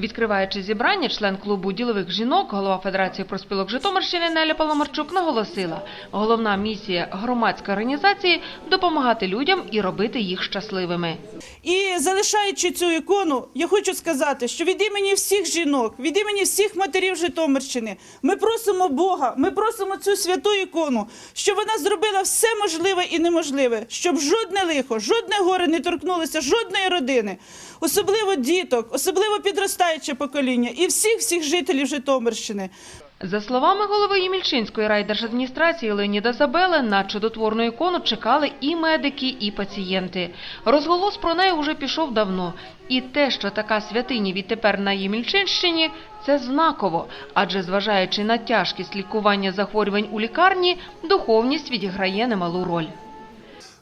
Відкриваючи зібрання, член клубу ділових жінок, голова Федерації профспілок Житомирщини Неля Паламарчук наголосила, головна місія громадської організації допомагати людям і робити їх щасливими. І залишаючи цю ікону, я хочу сказати, що від імені всіх жінок, від імені всіх матерів Житомирщини, ми просимо Бога, ми просимо цю святу ікону, щоб вона зробила все можливе і неможливе, щоб жодне лихо, жодне горе не торкнулося жодної родини, особливо діток, особливо підростаюче покоління і всіх всіх жителів Житомирщини. За словами голови Ємільчинської райдержадміністрації Леоніда Забели, на чудотворну ікону чекали і медики, і пацієнти. Розголос про неї уже пішов давно. І те, що така святиня відтепер на Ємільчинщині, це знаково, адже зважаючи на тяжкість лікування захворювань у лікарні, духовність відіграє немалу роль.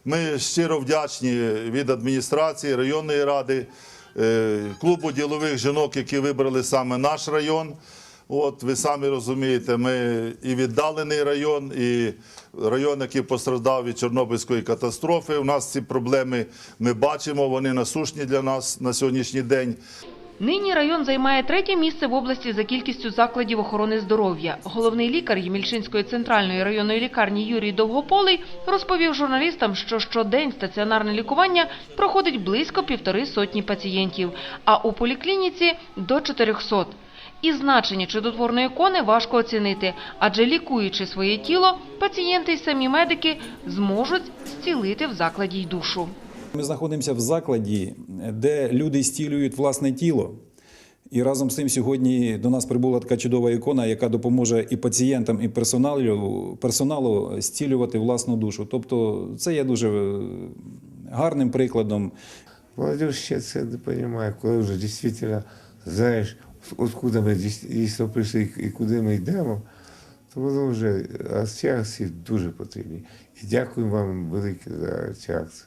Ми щиро вдячні від адміністрації, районної ради, клубу ділових жінок, які вибрали саме наш район. От ви самі розумієте, ми і віддалений район, і район, який постраждав від Чорнобильської катастрофи. У нас ці проблеми ми бачимо, вони насущні для нас на сьогоднішній день. Нині район займає третє місце в області за кількістю закладів охорони здоров'я. Головний лікар Ємільчинської центральної районної лікарні Юрій Довгополий розповів журналістам, що щодень стаціонарне лікування проходить близько півтори сотні пацієнтів, а у поліклініці – до 400. І значення чудотворної ікони важко оцінити, адже лікуючи своє тіло, пацієнти й самі медики зможуть зцілити в закладі й душу. Ми знаходимося в закладі, де люди стілюють власне тіло. І разом з тим сьогодні до нас прибула така чудова ікона, яка допоможе і пацієнтам, і персоналу, персоналу стілювати власну душу. Тобто це є дуже е, гарним прикладом. Молодежь сейчас это не понимает, коли вже дійсно знаєш, откуда ми дійсно прийшли і куди ми йдемо, то воно вже а ці акції дуже потрібні. І дякую вам велике за ці акції.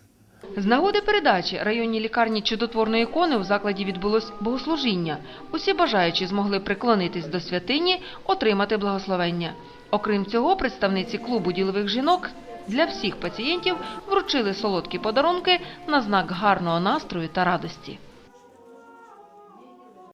З нагоди передачі районній лікарні чудотворної ікони у закладі відбулось богослужіння. Усі бажаючі змогли приклонитись до святині, отримати благословення. Окрім цього, представниці клубу ділових жінок для всіх пацієнтів вручили солодкі подарунки на знак гарного настрою та радості.